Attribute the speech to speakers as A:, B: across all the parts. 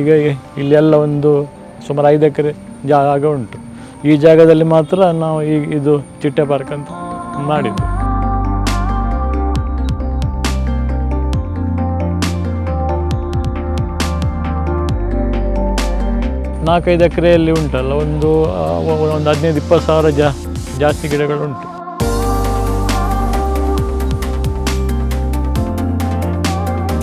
A: ಈಗ ಇಲ್ಲೆಲ್ಲ ಒಂದು ಸುಮಾರು ಐದು ಎಕರೆ ಜಾಗ ಉಂಟು. ಈ ಜಾಗದಲ್ಲಿ ಮಾತ್ರ ನಾವು ಈ ಇದು ಚಿಟ್ಟೆ ಪಾರ್ಕ್ ಅಂತ ಮಾಡಿದ್ದು. ನಾಲ್ಕೈದು ಎಕರೆಯಲ್ಲಿ ಉಂಟಲ್ಲ, ಒಂದು ಒಂದು ಹದಿನೈದು, ಇಪ್ಪತ್ತು ಸಾವಿರ ಜಾ ಜಾಸ್ತಿ ಗಿಡಗಳುಂಟು.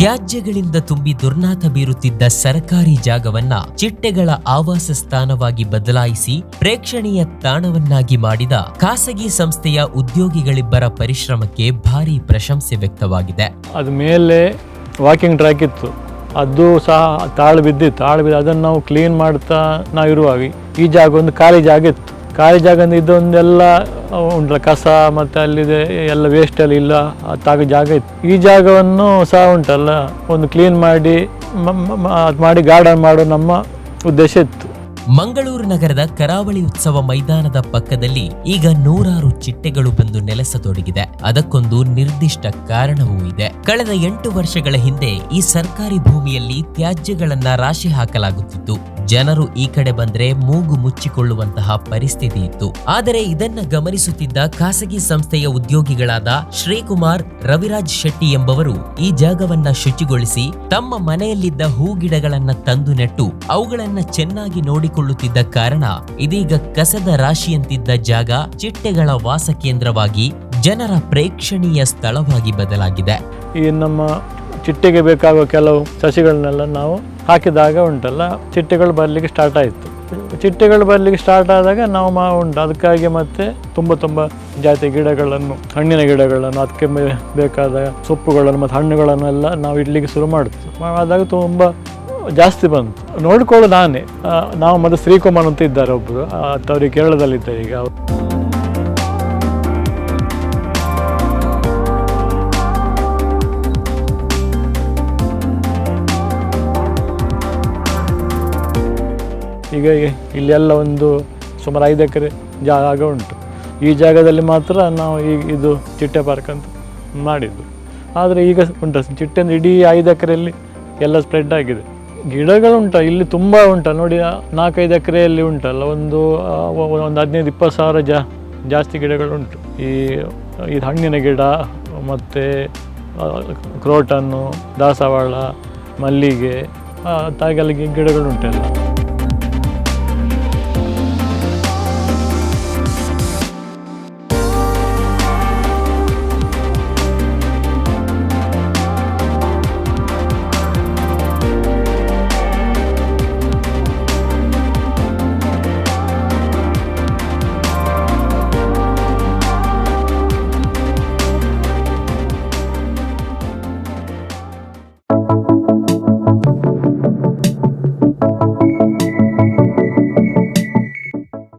B: ತ್ಯಾಜ್ಯಗಳಿಂದ ತುಂಬಿ ದುರ್ನಾಥ ಬೀರುತ್ತಿದ್ದ ಸರ್ಕಾರಿ ಜಾಗವನ್ನ ಚಿಟ್ಟೆಗಳ ಆವಾಸ ಸ್ಥಾನವಾಗಿ ಬದಲಾಯಿಸಿ ಪ್ರೇಕ್ಷಣೀಯ ತಾಣವನ್ನಾಗಿ ಮಾಡಿದ ಖಾಸಗಿ ಸಂಸ್ಥೆಯ ಉದ್ಯೋಗಿಗಳಿಬ್ಬರ ಪರಿಶ್ರಮಕ್ಕೆ ಭಾರಿ ಪ್ರಶಂಸೆ ವ್ಯಕ್ತವಾಗಿದೆ.
A: ಅದು ಮೇಲೆ ವಾಕಿಂಗ್ ಟ್ರ್ಯಾಕ್ ಇತ್ತು. ಅದು ಸಹ ತಾಳು ಬಿದ್ದಿತ್ತು. ತಾಳು ಬಿದ್ದು ಅದನ್ನು ನಾವು ಕ್ಲೀನ್ ಮಾಡ್ತಾ ನಾವು ಇರುವಾಗ ಈ ಜಾಗ ಒಂದು ಖಾಲಿ ಜಾಗ ಇತ್ತು. ಖಾಲಿ ಜಾಗ ಇದ್ದೊಂದೆಲ್ಲ ಇದೊಂದೆಲ್ಲ ಉಂಟಲ್ಲ, ಕಸ ಮತ್ತು ಅಲ್ಲಿದೆ, ಎಲ್ಲ ವೇಸ್ಟ್ ಎಲ್ಲ ಇಲ್ಲ ತಾಗ ಜಾಗ ಇತ್ತು. ಈ ಜಾಗವನ್ನು ಸಹ ಉಂಟಲ್ಲ, ಒಂದು ಕ್ಲೀನ್ ಮಾಡಿ ಮಾಡಿ ಗಾರ್ಡನ್ ಮಾಡೋ ನಮ್ಮ ಉದ್ದೇಶ ಇತ್ತು.
B: ಮಂಗಳೂರು ನಗರದ ಕರಾವಳಿ ಉತ್ಸವ ಮೈದಾನದ ಪಕ್ಕದಲ್ಲಿ ಈಗ ನೂರಾರು ಚಿಟ್ಟೆಗಳು ಬಂದು ನೆಲೆಸತೊಡಗಿದೆ. ಅದಕ್ಕೊಂದು ನಿರ್ದಿಷ್ಟ ಕಾರಣವೂ ಇದೆ. ಕಳೆದ ಎಂಟು ವರ್ಷಗಳ ಹಿಂದೆ ಈ ಸರ್ಕಾರಿ ಭೂಮಿಯಲ್ಲಿ ತ್ಯಾಜ್ಯಗಳನ್ನ ರಾಶಿ ಹಾಕಲಾಗುತ್ತಿತ್ತು. ಜನರು ಈ ಕಡೆ ಬಂದ್ರೆ ಮೂಗು ಮುಚ್ಚಿಕೊಳ್ಳುವಂತಹ ಪರಿಸ್ಥಿತಿ ಇತ್ತು. ಆದರೆ ಇದನ್ನ ಗಮನಿಸುತ್ತಿದ್ದ ಖಾಸಗಿ ಸಂಸ್ಥೆಯ ಉದ್ಯೋಗಿಗಳಾದ ಶ್ರೀಕುಮಾರ್, ರವಿರಾಜ್ ಶೆಟ್ಟಿ ಎಂಬವರು ಈ ಜಾಗವನ್ನ ಶುಚಿಗೊಳಿಸಿ ತಮ್ಮ ಮನೆಯಲ್ಲಿದ್ದ ಹೂ ಗಿಡಗಳನ್ನ ತಂದು ನೆಟ್ಟು ಅವುಗಳನ್ನ ಚೆನ್ನಾಗಿ ನೋಡಿಕೊಳ್ಳುತ್ತಿದ್ದ ಕಾರಣ ಇದೀಗ ಕಸದ ರಾಶಿಯಂತಿದ್ದ ಜಾಗ ಚಿಟ್ಟೆಗಳ ವಾಸ ಕೇಂದ್ರವಾಗಿ ಜನರ ಪ್ರೇಕ್ಷಣೀಯ ಸ್ಥಳವಾಗಿ ಬದಲಾಗಿದೆ.
A: ಈ ನಮ್ಮ ಚಿಟ್ಟೆಗೆ ಬೇಕಾಗುವ ಕೆಲವು ಸಸಿಗಳನ್ನೆಲ್ಲ ನಾವು ಹಾಕಿದಾಗ ಉಂಟಲ್ಲ, ಚಿಟ್ಟೆಗಳು ಬರಲಿಕ್ಕೆ ಸ್ಟಾರ್ಟ್ ಆಯಿತು. ಚಿಟ್ಟೆಗಳು ಬರಲಿಕ್ಕೆ ಸ್ಟಾರ್ಟ್ ಆದಾಗ ನಾವು ಮಾ ಉಂಟು. ಅದಕ್ಕಾಗಿ ಮತ್ತೆ ತುಂಬ ತುಂಬ ಜಾತಿಯ ಗಿಡಗಳನ್ನು, ಹಣ್ಣಿನ ಗಿಡಗಳನ್ನು, ಅದಕ್ಕೆ ಬೇಕಾದ ಸೊಪ್ಪುಗಳನ್ನು ಮತ್ತು ಹಣ್ಣುಗಳನ್ನೆಲ್ಲ ನಾವು ಇಡ್ಲಿಕ್ಕೆ ಶುರು ಮಾಡ್ತೀವಿ. ಆದಾಗ ತುಂಬ ಜಾಸ್ತಿ ಬಂತು. ನೋಡ್ಕೊಳ್ಳು ನಾನೇ. ನಾವು ಮತ್ತು ಶ್ರೀಕುಮಾರ್ ಅಂತ ಇದ್ದಾರೆ ಒಬ್ಬರು ಅವರಿಗೆ ಕೇರಳದಲ್ಲಿದ್ದಾರೆ ಈಗ. ಈಗ ಇಲ್ಲೆಲ್ಲ ಒಂದು ಸುಮಾರು ಐದು ಎಕರೆ ಜಾಗ ಉಂಟು. ಈ ಜಾಗದಲ್ಲಿ ಮಾತ್ರ ನಾವು ಈ ಇದು ಚಿಟ್ಟೆ ಪಾರ್ಕ್ ಅಂತ ಮಾಡಿದ್ದು. ಆದರೆ ಈಗ ಉಂಟ ಚಿಟ್ಟೆ ಇಡೀ ಐದು ಎಕರೆಯಲ್ಲಿ ಎಲ್ಲ ಸ್ಪ್ರೆಡ್ ಆಗಿದೆ. ಗಿಡಗಳುಂಟ ಇಲ್ಲಿ ತುಂಬ ಉಂಟ. ನೋಡಿ ನಾಲ್ಕೈದು ಎಕರೆಯಲ್ಲಿ ಉಂಟಲ್ಲ ಒಂದು ಒಂದು ಹದಿನೈದು ಇಪ್ಪತ್ತು ಸಾವಿರ ಜಾ ಜಾಸ್ತಿ ಗಿಡಗಳುಂಟು ಈ ಇದು ಹಣ್ಣಿನ ಗಿಡ ಮತ್ತು ಕ್ರೋಟನ್ನು ದಾಸವಾಳ ಮಲ್ಲಿಗೆ ಆ, ಗಿಡಗಳು ಗಿ- ಗಿಡಗಳುಂಟೆಲ್ಲ